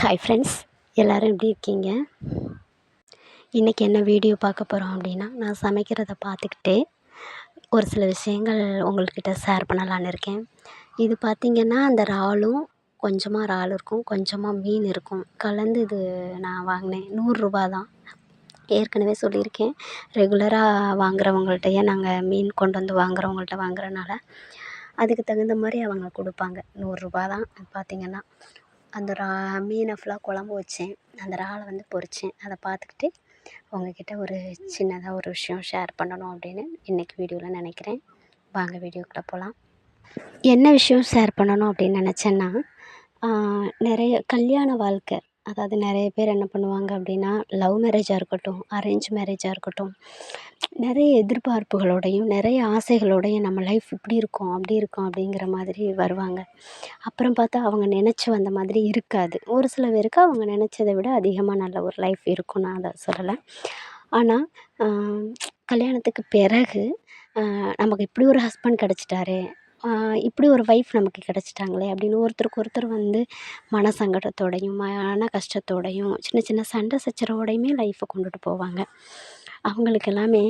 Hi friends எல்லோரும் எப்படி இருக்கீங்க? இன்றைக்கி என்ன வீடியோ பார்க்க போகிறோம் அப்படின்னா நான் சமைக்கிறத பார்த்துக்கிட்டே ஒரு சில விஷயங்கள் உங்கள்கிட்ட ஷேர் பண்ணலான்னு இருக்கேன். இது பார்த்திங்கன்னா அந்த இறாலும் கொஞ்சமாக இறால் இருக்கும் கொஞ்சமாக மீன் இருக்கும். கலந்து இது நான் வாங்கினேன். நூறுரூபா தான். ஏற்கனவே சொல்லியிருக்கேன். ரெகுலராக வாங்குகிறவங்கள்ட்டையே நாங்கள் மீன் கொண்டு வந்து வாங்குறவங்கள்ட்ட வாங்குறனால அதுக்கு தகுந்த மாதிரி அவங்க கொடுப்பாங்க. நூறுரூபா தான். பார்த்திங்கன்னா அந்த ரா மீனை ஃபுல்லாக குழம்பு வச்சேன். அந்த இறாலை வந்து பொரித்தேன் அதை பார்த்துக்கிட்டு உங்கக்கிட்ட ஒரு சின்னதாக ஒரு விஷயம் ஷேர் பண்ணணும் அப்படின்னு இன்றைக்கி வீடியோவில் நினைக்கிறேன். வாங்க வீடியோக்குள்ளே போகலாம் என்ன விஷயம் ஷேர் பண்ணணும் அப்படின்னு நினச்சேன்னா நிறைய கல்யாண வாழ்க்கை அதாவது நிறைய பேர் என்ன பண்ணுவாங்க அப்படின்னா லவ் மேரேஜாக இருக்கட்டும் அரேஞ்ச் மேரேஜாக இருக்கட்டும் நிறைய எதிர்பார்ப்புகளோடையும் நிறைய ஆசைகளோடையும் நம்ம லைஃப் இப்படி இருக்கும் அப்படி இருக்கும் அப்படிங்கிற மாதிரி வருவாங்க. அப்புறம் பார்த்தா அவங்க நினச்சி வந்த மாதிரி இருக்காது. ஒரு சில பேருக்கு அவங்க நினச்சதை விட அதிகமாக நல்ல ஒரு லைஃப் இருக்கும் நான் அதை சொல்லலை. ஆனால் கல்யாணத்துக்கு பிறகு நமக்கு இப்படி ஒரு ஹஸ்பண்ட் கிடச்சிட்டாரே இப்படி ஒரு ஒய்ஃப் நமக்கு கிடச்சிட்டாங்களே அப்படின்னு ஒருத்தருக்கு ஒருத்தர் வந்து மன சங்கடத்தோடையும் மன கஷ்டத்தோடையும் சின்ன சின்ன சண்டை சச்சரவோடையுமே லைஃப்பை கொண்டுட்டு போவாங்க. அவங்களுக்கு எல்லாமே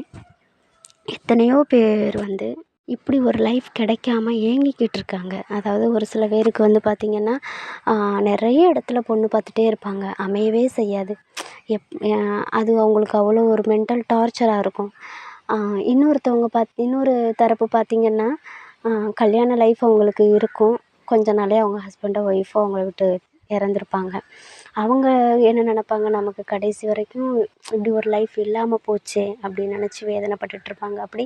எத்தனையோ பேர் வந்து இப்படி ஒரு லைஃப் கிடைக்காம ஏங்கிக்கிட்டு இருக்காங்க. அதாவது ஒரு சில பேருக்கு வந்து பார்த்திங்கன்னா நிறைய இடத்துல பொண்ணு பார்த்துட்டே இருப்பாங்க. அமையவே செய்யாது. எப் அது அவங்களுக்கு அவ்வளோ ஒரு மென்டல் டார்ச்சராக இருக்கும். இன்னொருத்தவங்க பாத் இன்னொரு தரப்பு பார்த்திங்கன்னா கல்யாண லைஃப் அவங்களுக்கு இருக்கும். கொஞ்ச நாளே அவங்க ஹஸ்பண்டோ ஒய்ஃபோ அவங்கள விட்டு இறந்துருப்பாங்க. அவங்க என்ன நினப்பாங்க? நமக்கு கடைசி வரைக்கும் இப்படி ஒரு லைஃப் இல்லாமல் போச்சே அப்படின்னு நினச்சி வேதனைப்பட்டுட்ருப்பாங்க அப்படி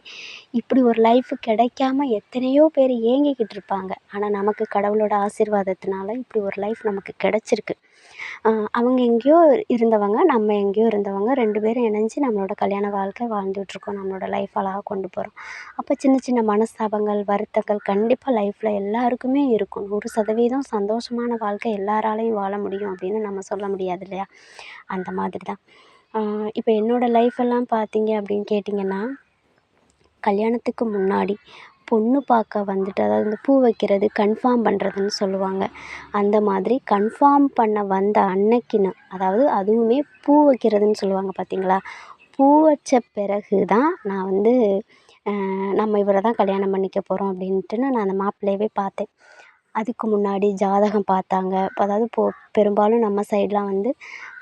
இப்படி ஒரு லைஃப் கிடைக்காம எத்தனையோ பேர் ஏங்கிக்கிட்டு இருப்பாங்க. ஆனால் நமக்கு கடவுளோட ஆசீர்வாதத்தினால இப்படி ஒரு லைஃப் நமக்கு கிடச்சிருக்கு. அவங்க எங்கேயோ இருந்தவங்க நம்ம எங்கேயோ இருந்தவங்க ரெண்டு பேரும் இணைஞ்சி நம்மளோட கல்யாண வாழ்க்கை வாழ்ந்துகிட்ருக்கோம் நம்மளோட லைஃப் அழகாக கொண்டு போகிறோம் அப்போ சின்ன சின்ன மனஸ்தாபங்கள் வருத்தங்கள் கண்டிப்பாக லைஃப்பில் எல்லாருக்குமே இருக்கும். நூறு சதவீதம் சந்தோஷமான வாழ்க்கை எல்லாராலையும் வாழ முடியும் அப்படின்னு நம்ம சொல்ல முடியாது இல்லையா? அந்த மாதிரி தான் இப்போ என்னோடய லைஃப் எல்லாம் பார்த்தீங்க அப்படின்னு கேட்டிங்கன்னா கல்யாணத்துக்கு முன்னாடி பொண்ணு பார்க்க வந்துட்டு அதாவது இந்த பூ வைக்கிறது கன்ஃபார்ம் பண்ணுறதுன்னு சொல்லுவாங்க. அந்த மாதிரி கன்ஃபார்ம் பண்ண வந்த அன்னைக்கின்னு அதாவது அதுவுமே பூ வைக்கிறதுன்னு சொல்லுவாங்க பார்த்தீங்களா? பூ வச்ச பிறகு தான் நான் வந்து நம்ம இவரை தான் கல்யாணம் பண்ணிக்க போகிறோம் அப்படின்ட்டுன்னு நான் அந்த மாப்பிள்ளையவே பார்த்தேன். அதுக்கு முன்னாடி ஜாதகம் பார்த்தாங்க. அதாவது பொ பெரும்பாலும் நம்ம சைடெலாம் வந்து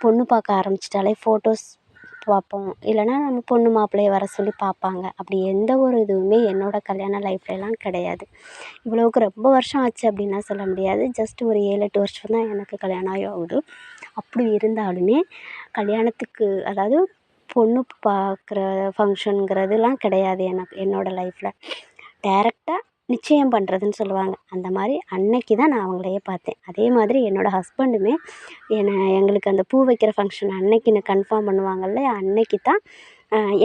பொண்ணு பார்க்க ஆரம்பிச்சிட்டாலே ஃபோட்டோஸ் பார்ப்போம். இல்லைன்னா நம்ம பொண்ணு மாப்பிள்ளைய வர சொல்லி பார்ப்பாங்க. அப்படி எந்த ஒரு இதுவுமே என்னோடய கல்யாண லைஃப்லலாம் கிடையாது. இவ்வளோவுக்கு ரொம்ப வருஷம் ஆச்சு அப்படின்லாம் சொல்ல முடியாது. ஜஸ்ட் ஒரு ஏழு எட்டு வருஷம் தான் எனக்கு கல்யாணம் ஆகி ஆகுது. அப்படி இருந்தாலுமே கல்யாணத்துக்கு அதாவது பொண்ணு பார்க்குற ஃபங்க்ஷனுங்கிறதுலாம் கிடையாது எனக்கு என்னோடய லைஃப்பில் டேரெக்டாக நிச்சயம் பண்ணுறதுன்னு சொல்லுவாங்க. அந்த மாதிரி அன்னைக்கு தான் நான் அவங்களையே பார்த்தேன். அதே மாதிரி என்னோடய ஹஸ்பண்டுமே என்னை எங்களுக்கு அந்த பூ வைக்கிற ஃபங்க்ஷன் அன்னைக்குன்னு கன்ஃபார்ம் பண்ணுவாங்கள்ல அன்னைக்கு தான்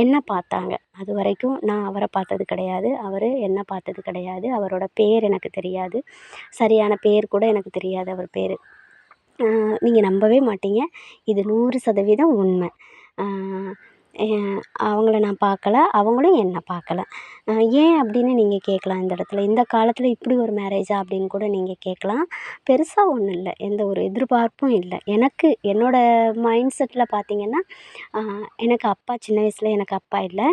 என்னை பார்த்தாங்க. அது வரைக்கும் நான் அவரை பார்த்தது கிடையாது. அவர் என்னை பார்த்தது கிடையாது. அவரோட பேர் எனக்கு தெரியாது. சரியான பேர் கூட எனக்கு தெரியாது அவர் பேர். நீங்கள் நம்பவே மாட்டீங்க. இது நூறு சதவீதம் உண்மை. அவங்கள நான் பார்க்கல அவங்களும் என்னை பார்க்கல. ஏன் அப்படின்னு நீங்கள் கேட்கலாம் இந்த இடத்துல. இந்த காலத்தில் இப்படி ஒரு மேரேஜா அப்படின்னு கூட நீங்கள் கேட்கலாம். பெருசாக ஒன்றும் இல்லை. எந்த ஒரு எதிர்பார்ப்பும் இல்லை. எனக்கு என்னோடய மைண்ட் செட்டில் பார்த்திங்கன்னா எனக்கு அப்பா சின்ன வயசில் எனக்கு அப்பா இல்லை.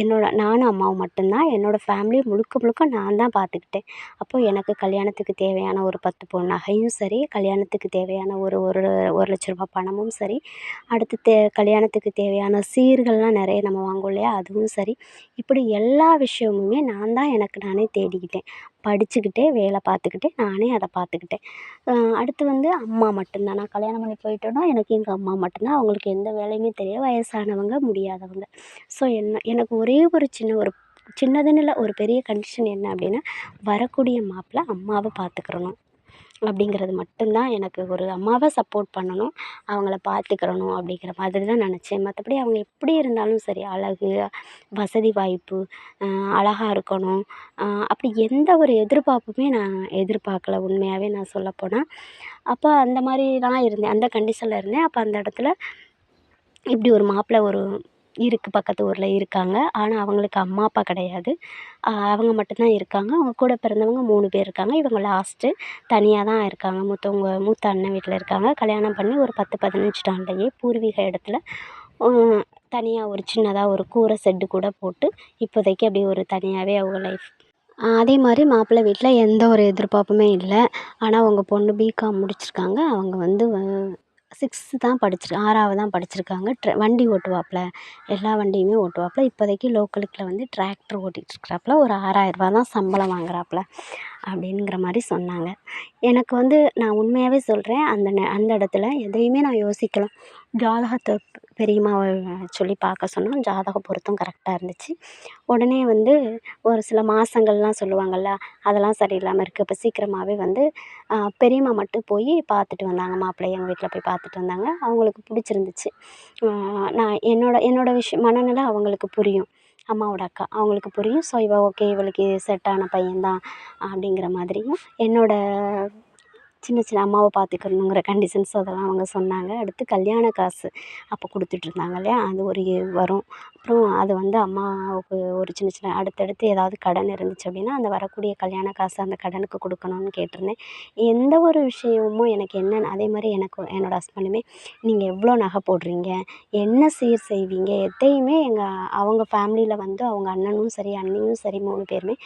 என்னோட நானும் அம்மாவும் மட்டும்தான். என்னோடய ஃபேமிலியை முழுக்க முழுக்க நான் தான் பார்த்துக்கிட்டேன். அப்போது எனக்கு கல்யாணத்துக்கு தேவையான ஒரு பத்து பவுன் நகையும் சரி கல்யாணத்துக்கு தேவையான ஒரு ஒரு ஒரு லட்ச ரூபா பணமும் சரி. அடுத்து தே கல்யாணத்துக்கு தேவையான சீர்கள்லாம் நிறைய நம்ம வாங்குவோம் இல்லையா? அதுவும் சரி. இப்படி எல்லா விஷயமுமே நான் தான் எனக்கு நானே தேடிக்கிட்டேன். படிச்சுக்கிட்டே வேலை பார்த்துக்கிட்டே நானே அதை பார்த்துக்கிட்டேன். அடுத்து வந்து அம்மா மட்டும்தான். நான் கல்யாணம் பண்ணி போயிட்டேன்னா எனக்கு எங்கள் அம்மா மட்டும்தான். அவங்களுக்கு எந்த வேலையுமே தெரியாது. வயசானவங்க முடியாதவங்க. ஸோ என்ன எனக்கு ஒரே ஒரு சின்ன ஒரு சின்னதுன்னு இல்லை ஒரு பெரிய கண்டிஷன் என்ன அப்படின்னா வரக்கூடிய மாப்பிள்ளை அம்மாவை பார்த்துக்கிறணும். அப்படிங்கிறது மட்டும்தான் எனக்கு ஒரு அம்மாவை சப்போர்ட் பண்ணணும். அவங்கள பார்த்துக்கிறணும் அப்படிங்கிற மாதிரி தான் நினச்சேன். மற்றபடி அவங்க எப்படி இருந்தாலும் சரி அழகு வசதி வாய்ப்பு அழகா இருக்கணும். அப்படி எந்த ஒரு எதிர்பார்ப்புமே நான் எதிர்பார்க்கல. உண்மையாகவே நான் சொல்லப்போனால் அப்போ அந்த மாதிரி தான் இருந்தேன். அந்த கண்டிஷனில் இருந்தேன். அப்போ அந்த இடத்துல இப்படி ஒரு மாப்பிள்ளை ஒரு இருக்குது பக்கத்து ஊரில் இருக்காங்க. ஆனால் அவங்களுக்கு அம்மா அப்பா கிடையாது. அவங்க மட்டும்தான் இருக்காங்க. அவங்க கூட பிறந்தவங்க மூணு பேர் இருக்காங்க. இவங்க லாஸ்ட்டு தனியாக தான் இருக்காங்க. மூத்தவங்க மூத்த அண்ணன் வீட்டில் இருக்காங்க. கல்யாணம் பண்ணி ஒரு பத்து பதினஞ்சு நாள்லேயே பூர்வீக இடத்துல தனியாக ஒரு சின்னதாக ஒரு கூரை செட்டு கூட போட்டு இப்போதைக்கு அப்படியே ஒரு தனியாகவே அவங்க லைஃப் அதே மாதிரி மாப்பிள்ளை வீட்டில் எந்த ஒரு எதிர்பார்ப்புமே இல்லை. ஆனால் அவங்க பொண்ணு பிகாம் முடிச்சிருக்காங்க. அவங்க வந்து சிக்ஸ்த்து தான் படிச்சிரு ஆறாவது தான் படிச்சிருக்காங்க. ட்ர வண்டி ஓட்டுவாப்புல எல்லா வண்டியுமே ஓட்டுவாப்புல இப்போதைக்கு லோக்கலுக்கில் வந்து டிராக்ட்ரு ஓட்டிட்டுருக்குறாப்புல ஒரு ஆறாயிரரூபா தான் சம்பளம் வாங்குறாப்புல அப்படிங்கிற மாதிரி சொன்னாங்க. எனக்கு வந்து நான் உண்மையாகவே சொல்கிறேன் அந்த நே அந்த இடத்துல எதையுமே நான் யோசிக்கலை. ஜாதகத்தை பெரியம்மாவை சொல்லி பார்க்க சொன்னோம். ஜாதக பொருத்தம் கரெக்டாக இருந்துச்சு. உடனே வந்து ஒரு சில மாதங்கள்லாம் சொல்லுவாங்கள்ல அதெல்லாம் சரியில்லாமல் இருக்குது இப்போ சீக்கிரமாகவே வந்து பெரியம்மா மட்டும் போய் பார்த்துட்டு வந்தாங்க. மாப்பிள்ளைய எங்கள் வீட்டில் போய் பார்த்துட்டு வந்தாங்க. அவங்களுக்கு பிடிச்சிருந்துச்சி. நான் என்னோட என்னோடய விஷயம் மனநிலை அவங்களுக்கு புரியும். அம்மாவோட அக்கா. அவங்களுக்கு புரியும். ஸோ இவள் ஓகே இவளுக்கு செட்டான பையன் தான் அப்படிங்கிற மாதிரியும் என்னோட சின்ன சின்ன அம்மாவை பார்த்துக்கணுங்கிற கண்டிஷன்ஸ் அதெல்லாம் அவங்க சொன்னாங்க. அடுத்து கல்யாண காசு அப்போ கொடுத்துட்ருந்தாங்க இல்லையா? அது ஒரு வரும். அப்புறம் அது வந்து அம்மாவுக்கு ஒரு சின்ன சின்ன அடுத்தடுத்து ஏதாவது கடன் இருந்துச்சு அப்படின்னா அந்த வரக்கூடிய கல்யாண காசு அந்த கடனுக்கு கொடுக்கணுன்னு கேட்டிருந்தேன். எந்த ஒரு விஷயமும் எனக்கு என்னென்னு அதே மாதிரி எனக்கு என்னோடய ஹஸ்பண்டுமே நீங்கள் எவ்வளோ நகை போடுறீங்க? என்ன சீர் செய்வீங்க? எதையுமே எங்கள் அவங்க ஃபேமிலியில் வந்து அவங்க அண்ணனும் சரி அண்ணியும் சரி மூணு பேருமே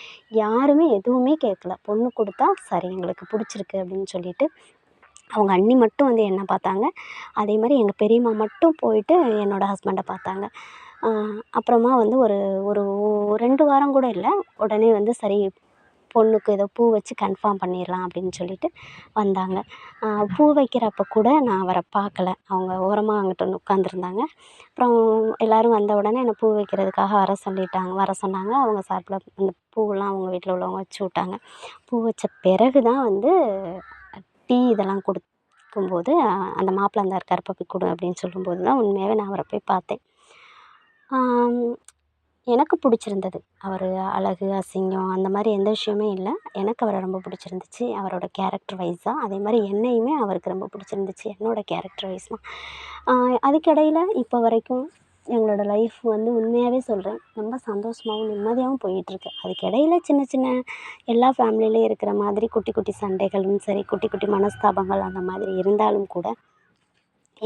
யாருமே எதுவுமே கேட்கல. பொண்ணு கொடுத்தா சரி எங்களுக்கு பிடிச்சிருக்கு அப்படின்னு சொல்லி சொல்லிவிட்டு அவங்க அண்ணி மட்டும் வந்து என்னை பார்த்தாங்க. அதே மாதிரி எங்கள் பெரியம்மா மட்டும் போய்விட்டு என்னோடய ஹஸ்பண்டை பார்த்தாங்க. அப்புறமா வந்து ஒரு ஒரு ரெண்டு வாரம் கூட இல்லை. உடனே வந்து சரி பொண்ணுக்கு ஏதோ பூ வச்சு கன்ஃபார்ம் பண்ணிடலாம் அப்படின்னு சொல்லிட்டு வந்தாங்க. பூ வைக்கிறப்போ கூட நான் அவரை பார்க்கல. அவங்க ஓரமாக அங்கிட்டு வந்து உட்காந்துருந்தாங்க அப்புறம் எல்லோரும் வந்த உடனே என்னை பூ வைக்கிறதுக்காக வர சொல்லிட்டாங்க வர சொன்னாங்க. அவங்க சார்பில் அந்த பூவெல்லாம் அவங்க வீட்டில் உள்ளவங்க வச்சு விட்டாங்க. பூ வச்ச பிறகு தான் வந்து டீ இதெல்லாம் கொடுக்கும்போது அந்த மாப்பிள இந்தா இருக்கார் போய் கொடு அப்படின்னு சொல்லும்போது தான் உண்மையாகவே நான் அவரை போய் பார்த்தேன். எனக்கு பிடிச்சிருந்தது. அவர் அழகு அசிங்கம் அந்த மாதிரி எந்த விஷயமே இல்லை. எனக்கு அவரை ரொம்ப பிடிச்சிருந்துச்சி. அவரோட கேரக்டர் வைஸாக அதே மாதிரி என்னையுமே அவருக்கு ரொம்ப பிடிச்சிருந்துச்சி. என்னோடய கேரக்டர் தான். அதுக்கிடையில் இப்போ வரைக்கும் எங்களோட லைஃப் வந்து உண்மையாகவே சொல்கிறேன் ரொம்ப சந்தோஷமாகவும் நிம்மதியாகவும் போயிட்டுருக்கு. அதுக்கு இடையில சின்ன சின்ன எல்லா ஃபேமிலிலேயும் இருக்கிற மாதிரி குட்டி குட்டி சண்டைகளும் சரி குட்டி குட்டி மனஸ்தாபங்கள் அந்த மாதிரி இருந்தாலும் கூட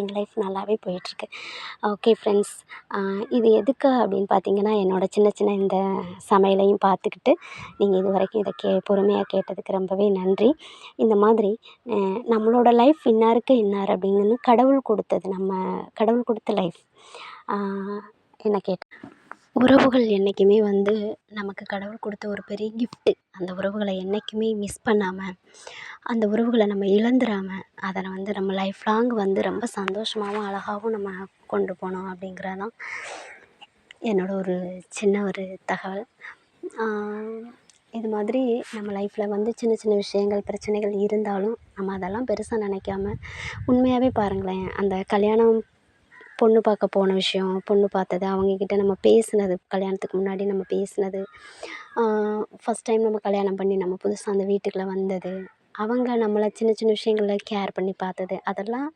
எங்கள் லைஃப் நல்லாவே போயிட்டுருக்கு. ஓகே ஃப்ரெண்ட்ஸ் இது எதுக்கு அப்படின்னு பார்த்தீங்கன்னா என்னோடய சின்ன சின்ன இந்த சமையலையும் பார்த்துக்கிட்டு நீங்கள் இது வரைக்கும் இதை கே பொறுமையாக கேட்டதுக்கு ரொம்பவே நன்றி. இந்த மாதிரி நம்மளோட லைஃப் இன்னாருக்கு இன்னார் அப்படிங்கன்னு கடவுள் கொடுத்தது நம்ம கடவுள் கொடுத்த லைஃப் என்ன கேட்டேன் உறவுகள் என்றைக்குமே வந்து நமக்கு கடவுள் கொடுத்த ஒரு பெரிய கிஃப்ட்டு அந்த உறவுகளை என்றைக்குமே மிஸ் பண்ணாமல் அந்த உறவுகளை நம்ம இழந்துடாம அதை வந்து நம்ம லைஃப் லாங் வந்து ரொம்ப சந்தோஷமாகவும் அழகாகவும் நம்ம கொண்டு போனோம் அப்படிங்கிறதான் என்னோடய ஒரு சின்ன ஒரு தகவல். இது மாதிரி நம்ம லைஃப்பில் வந்து சின்ன சின்ன விஷயங்கள் பிரச்சனைகள் இருந்தாலும் நம்ம அதெல்லாம் பெருசாக நினைக்காம உண்மையாகவே பாருங்களேன் அந்த கல்யாணம் பொண்ணு பார்க்க போன விஷயம் பொண்ணு பார்த்தது அவங்கக்கிட்ட நம்ம பேசினது கல்யாணத்துக்கு முன்னாடி நம்ம பேசினது ஃபஸ்ட் டைம் நம்ம கல்யாணம் பண்ணி நம்ம புதுசாக அந்த வீட்டுக்குள்ளே வந்தது அவங்க நம்மளை சின்ன சின்ன விஷயங்களில் கேர் பண்ணி பார்த்தது அதெல்லாம்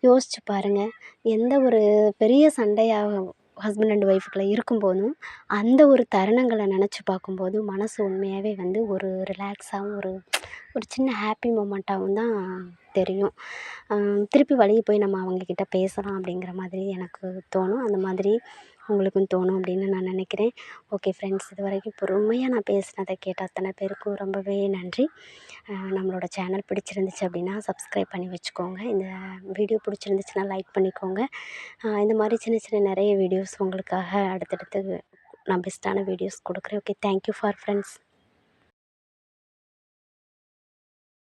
யோசித்து பாருங்கள் எந்த ஒரு பெரிய சண்டையாக ஹஸ்பண்ட் அண்ட் ஒய்ஃபுக்குள்ளே இருக்கும்போதும் அந்த ஒரு தருணங்களை நினச்சி பார்க்கும்போது மனசு உண்மையாகவே வந்து ஒரு ரிலாக்ஸாகவும் ஒரு ஒரு சின்ன ஹாப்பி மூமெண்ட்டாகவும் தான் தெரியும். திருப்பி வழியை போய் நம்ம அவங்கக்கிட்ட பேசலாம் அப்படிங்கிற மாதிரி எனக்கு தோணும். அந்த மாதிரி உங்களுக்கும் தோணும் அப்படின்னு நான் நினைக்கிறேன். ஓகே ஃப்ரெண்ட்ஸ் இது வரைக்கும் பொறுமையாக நான் பேசினதை கேட்ட அத்தனை பேருக்கும் ரொம்பவே நன்றி. நம்மளோட சேனல் பிடிச்சிருந்துச்சு அப்படின்னா சப்ஸ்கிரைப் பண்ணி வச்சுக்கோங்க. இந்த வீடியோ பிடிச்சிருந்துச்சுன்னா லைக் பண்ணிக்கோங்க. இந்த மாதிரி சின்ன சின்ன நிறைய வீடியோஸ் உங்களுக்காக அடுத்தடுத்து நான் பெஸ்ட்டான வீடியோஸ் கொடுக்குறேன். Okay thank you for friends